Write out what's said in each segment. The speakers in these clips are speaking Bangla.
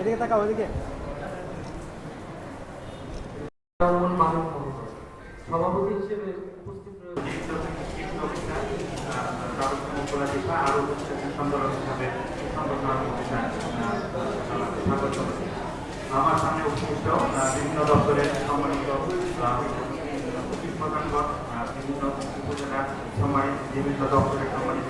এদিকে তাকাও এদিকে। সভাপতি হিসেবে উপস্থিত আমার সামনে উপস্থিত বিভিন্ন দপ্তরের সম্মানিত প্রধানগণ, বিভিন্ন সম্মানিত বিভিন্ন দপ্তরের সম্মানিত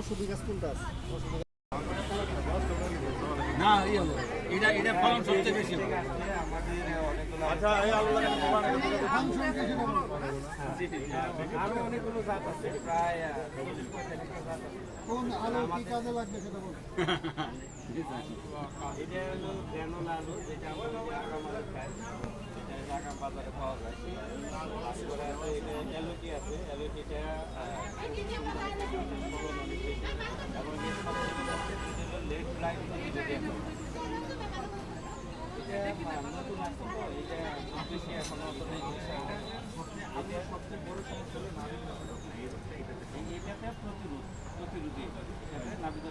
ওষুধি গাছ কোনটা আছে? না ইয়ে এটা এটা ফলন সবচেয়ে বেশি হবে। আরও অনেকগুলো জাত আছে প্রায় কোন আলু কি কাজে লাগবে সেটা বলুন এটা হলো যেটা আমরা ঢাকা বাজারে পাওয়া যায়। তারপরে আছে এটা এলওটি আছে। এলওটিটা এবং লেট ব্লাইট যেটা এটা নতুন আসছে রোগ। প্রতিরোধ প্রতিরোধী এটাতে এটা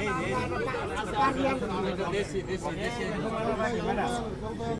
এই